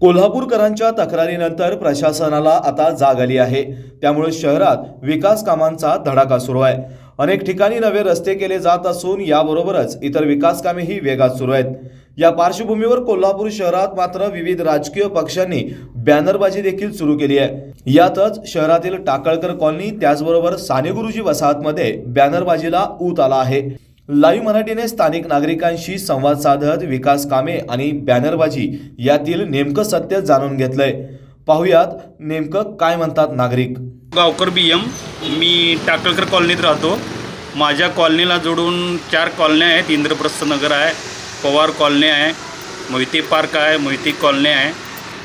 कोल्हापूरकरांच्या तक्रारीनंतर प्रशासनाला आता जाग आली आहे. त्यामुळे शहरात विकास कामांचा धडाका सुरू आहे. अनेक ठिकाणी नवे रस्ते केले जात असून याबरोबरच इतर विकास कामेही वेगात सुरू आहेत. या पार्श्वभूमीवर कोल्हापूर शहरात मात्र विविध राजकीय पक्षांनी बॅनरबाजी देखील सुरू केली आहे. यातच शहरातील टाकळकर कॉलनी त्याचबरोबर साने गुरुजी वसाहतमध्ये बॅनरबाजीला ऊत आला आहे. लाईव्ह मराठीने स्थानिक नागरिकांशी संवाद साधत विकास कामे आणि बॅनरबाजी यातील नेमकं सत्य जाणून घेतलंय. पाहुयात नेमकं काय म्हणतात नागरिक? गावकर बी एम मी टाकळकर कॉलनीत राहतो. माझ्या कॉलनीला जोडून चार कॉलन्या आहेत. इंद्रप्रस्थ नगर आहे पवार कॉलनी आहे मोहिते पार्क आहे मोहिते कॉलनी आहे.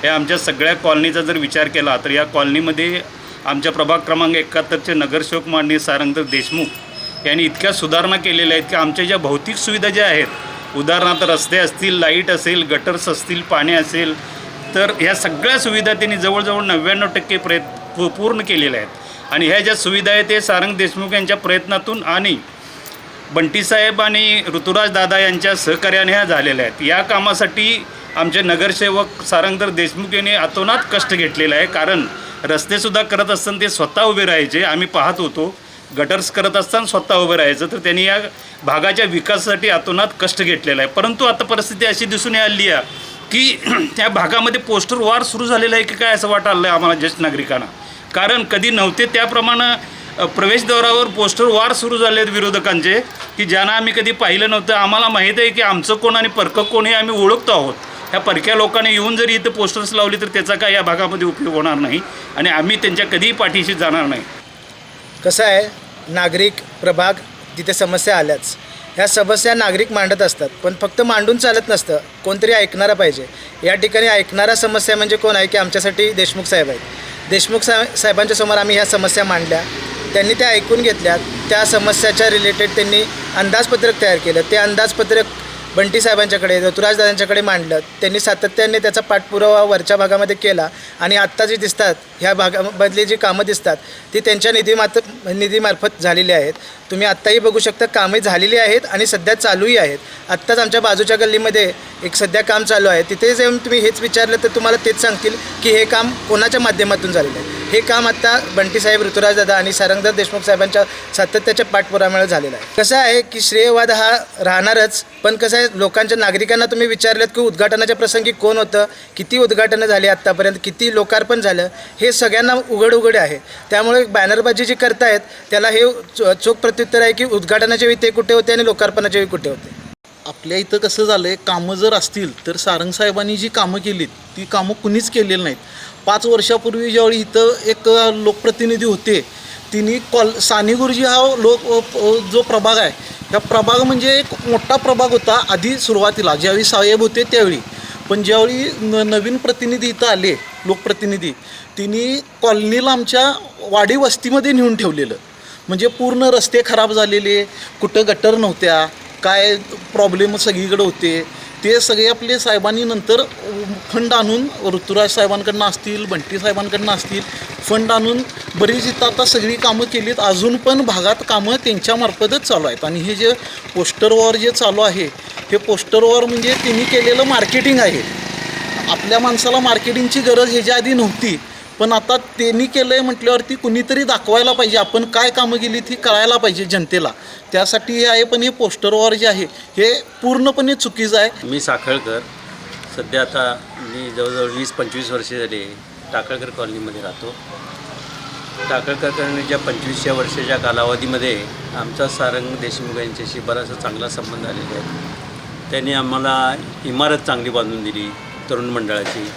या आमच्या सगळ्या कॉलनीचा जर विचार केला तर या कॉलनीमध्ये आमच्या प्रभाग क्रमांक एकाहत्तरचे नगरसेवक माननीय सारंगधर देशमुख यांनी इतक्या सुधारणा केलेल्या आहेत की आमच्या ज्या भौतिक सुविधा ज्या आहेत उदाहरणार्थ रस्ते असतील लाइट असेल गटर्स असतील पाणी असेल तर ह्या सगळ्या सुविधा त्यांनी जवळजवळ नव्याण्णव टक्के प्रयत्न पूर्ण केलेल्या आहेत. आणि ह्या ज्या सुविधा आहेत ते सारंग देशमुख यांच्या प्रयत्नातून आणि बंटीसाहेब आणि ऋतुराज दादा यांच्या सहकार्याने ह्या झालेल्या आहेत. या कामासाठी आमचे नगरसेवक सारंगधर देशमुख यांनी अतोनात कष्ट घेतलेलं आहे कारण रस्तेसुद्धा करत असताना ते स्वतः उभे राहायचे आम्ही पाहत होतो. गटर्स करत असताना स्वतः उभं राहायचं तर त्यांनी या भागाच्या विकासासाठी अतोनात कष्ट घेतलेला आहे. परंतु आता परिस्थिती अशी दिसून आली आहे की त्या भागामध्ये पोस्टर वार सुरू झालेलं आहे की काय असं वाटायला आहे आम्हाला ज्येष्ठ नागरिकांना? कारण कधी नव्हते त्याप्रमाणे प्रवेशद्वारावर पोस्टर वार सुरू झाले आहेत विरोधकांचे की ज्यांना आम्ही कधी पाहिलं नव्हतं. आम्हाला माहीत आहे की आमचं कोण आणि परकं कोण हे आम्ही ओळखतो आहोत. ह्या परक्या लोकांनी येऊन जरी इथं पोस्टर्स लावली तर त्याचा काय या भागामध्ये उपयोग होणार नाही आणि आम्ही त्यांच्या कधीही पाठीशी जाणार नाही. कसं आहे? नागरिक प्रभाग तिथे समस्या आल्याच. ह्या समस्या नागरिक मांडत असतात. पण फक्त मांडून चालत नसतं. कोणतरी ऐकणारा पाहिजे. या ठिकाणी ऐकणारा समस्या म्हणजे कोण आहे की आमच्यासाठी देशमुख साहेब आहेत. देशमुख सा साहेबांच्या समोर आम्ही ह्या समस्या मांडल्या. त्यांनी त्या ऐकून घेतल्या त्या समस्याच्या रिलेटेड त्यांनी अंदाजपत्रक तयार केलं. ते अंदाजपत्रक बंटी साहेबांच्याकडे ऋतुराजदादांच्याकडे मांडलं. त्यांनी सातत्याने त्याचा पाठपुरावा वरच्या भागामध्ये केला आणि आत्ता जी दिसतात ह्या भागामधली जी कामं दिसतात ती त्यांच्या निधीमात निधीमार्फत झालेली आहेत. तुम्ही आत्ताही बघू शकता कामे झालेली आहेत आणि सध्या चालूही आहेत. आत्ताच आमच्या बाजूच्या गल्लीमध्ये एक सध्या काम चालू आहे. तिथे जाऊन तुम्ही हेच विचारलं तर तुम्हाला तेच सांगतील की हे काम कोणाच्या माध्यमातून झालेलं आहे. हे काम आत्ता बंटीसाहेब ऋतुराज दादा आणि सारंगदास देशमुख साहेबांच्या सातत्याच्या पाठपुरामुळे झालेलं आहे. कसं आहे की श्रेयवाद हा राहणारच पण कसं आहे लोकांच्या नागरिकांना तुम्ही विचारलेत की उद्घाटनाच्या प्रसंगी कोण होतं किती उद्घाटनं झाली आत्तापर्यंत किती लोकार्पण झालं हे सगळ्यांना उघड उघड आहे. त्यामुळे बॅनरबाजी जी करतायत त्याला हे चोख प्रत्युत्तर आहे की उद्घाटनाच्या वेळी ते कुठे होते आणि लोकार्पणाच्या वेळी कुठे होते? आपल्या इथं कसं झालं आहे कामं जर असतील तर सारंग साहेबांनी जी कामं केलीत ती कामं कुणीच केलेली नाहीत. पाच वर्षापूर्वी ज्यावेळी इथं एक लोकप्रतिनिधी होते तिने कॉल साने गुरुजी हा लोक जो प्रभाग आहे ह्या प्रभाग म्हणजे एक मोठा प्रभाग होता आधी सुरुवातीला. ज्यावेळी साहेब होते त्यावेळी. पण ज्यावेळी न नवीन प्रतिनिधी इथं आले लोकप्रतिनिधी तिने कॉलनीला आमच्या वाडी वस्तीमध्ये नेऊन ठेवलेलं. म्हणजे पूर्ण रस्ते खराब झालेले कुठं गटर नव्हत्या काय प्रॉब्लेम सगळीकडे होते. ते सगळे आपले साहेबांनी नंतर फंड आणून ऋतुराज साहेबांकडनं असतील बंटी साहेबांकडनं असतील फंड आणून बरीच इथं आता सगळी कामं केलीत. अजून पण भागात कामं त्यांच्यामार्फतच चालू आहेत. आणि हे जे पोस्टर वॉर जे चालू आहे हे पोस्टर वॉर म्हणजे त्यांनी केलेलं मार्केटिंग आहे. आपल्या माणसाला मार्केटिंगची गरज ह्याच्या आधी नव्हती. पण आता त्यांनी केलं आहे म्हटल्यावरती कुणीतरी दाखवायला पाहिजे. आपण काय कामं केली ती कळायला पाहिजे जनतेला. त्यासाठी हे आहे पण हे पोस्टरवर जे आहे हे पूर्णपणे चुकीचं आहे. मी साखळकर. सध्या आता मी जवळजवळ वीस पंचवीस वर्षे झाली टाकळकर कॉलनीमध्ये राहतो. टाकळकर कॉलनीच्या पंचवीसच्या वर्षाच्या कालावधीमध्ये आमचा सारंग देशमुख यांच्याशी बराचसा चांगला संबंध आलेला आहे. त्यांनी आम्हाला इमारत चांगली बांधून दिली तरुण मंडळाची.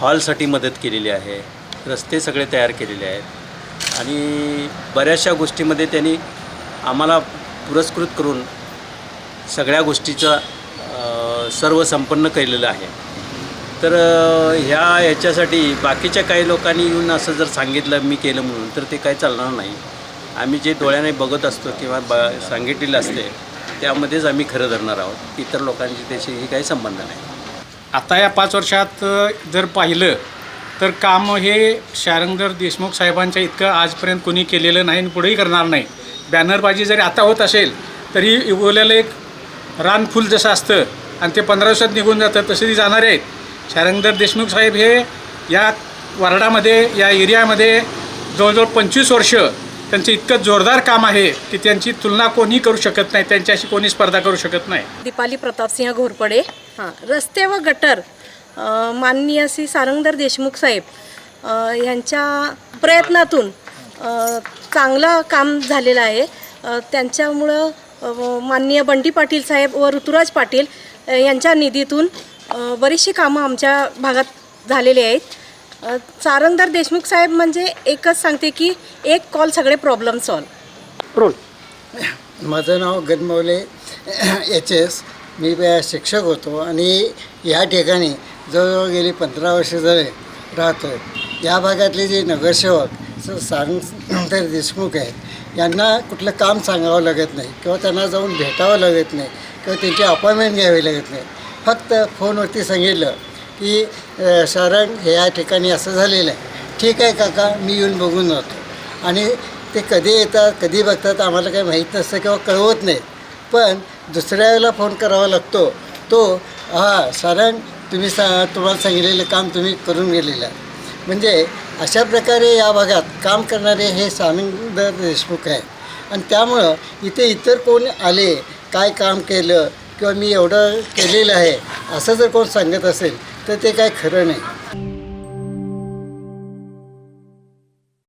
हॉलसाठी मदत केलेली आहे. रस्ते सगळे तयार केलेले आहेत. आणि बऱ्याचशा गोष्टीमध्ये त्यांनी आम्हाला पुरस्कृत करून सगळ्या गोष्टीचा सर्व संपन्न केलेलं आहे. तर ह्या ह्याच्यासाठी बाकीच्या काही लोकांनी येऊन असं जर सांगितलं मी केलं म्हणून तर ते काही चालणार नाही. आम्ही जे डोळ्याने बघत असतो किंवा ब सांगितलेलं असते त्यामध्येच आम्ही खरं धरणार आहोत. इतर लोकांची त्याच्याशी काही संबंध नाही. आता या पाच वर्षात जर पाहिलं तर काम हे शारंगधर देशमुख साहेबांच्या इतकं आजपर्यंत कोणी केलेलं नाही आणि पुढेही करणार नाही. बॅनरबाजी जरी आता होत असेल तरी उगवलेलं एक रानफूल जसं असतं आणि ते पंधरा दिवसात निघून जातं तसे ती जाणार आहेत शारंगधर देशमुख साहेब हे या वार्डामध्ये या एरियामध्ये जवळजवळ पंचवीस वर्ष त्यांचं इतकं जोरदार काम आहे की त्यांची तुलना कोणी करू शकत नाही त्यांच्याशी कोणी स्पर्धा करू शकत नाही. दीपाली प्रतापसिंह घोरपडे. हां रस्ते व गटर माननीय श्री सारंगधर देशमुख साहेब यांच्या प्रयत्नातून चांगलं काम झालेलं आहे. त्यांच्यामुळं माननीय बंटी पाटील साहेब व ऋतुराज पाटील यांच्या निधीतून बरीचशी कामं आमच्या भागात झालेली आहेत. सारंगधर देशमुख साहेब म्हणजे एकच सांगते की एक कॉल सगळे प्रॉब्लेम सॉल्व माझं नाव गनमौले एच एस. मी शिक्षक होतो आणि या ठिकाणी जवळजवळ गेली पंधरा वर्ष झाले राहतो या भागातले जे नगरसेवक स- सारंगधर देशमुख आहेत यांना कुठलं काम सांगावं लागत नाही किंवा त्यांना जाऊन भेटावं लागत नाही किंवा त्यांची अपॉइंटमेंट घ्यावी लागत नाही. फक्त फोनवरती सांगितलं की सारंग हे या ठिकाणी असं झालेलं आहे. ठीक आहे काका मी येऊन बघून जातो. आणि ते कधी येतात कधी बघतात आम्हाला काही माहीत नसतं किंवा कळवत नाही पण दुसऱ्या वेळेला फोन करावा लागतो. तो हा साधारण तुम्ही सा तुम्हाला सांगितलेलं काम तुम्ही करून गेलेलं. आहे म्हणजे अशा प्रकारे या भागात काम करणारे हे सामिंदर देशमुख आहे आणि त्यामुळं इथे इतर कोण आले काय काम केलं किंवा मी एवढं केलेलं आहे असं जर कोण सांगत असेल तर ते काय खरं नाही.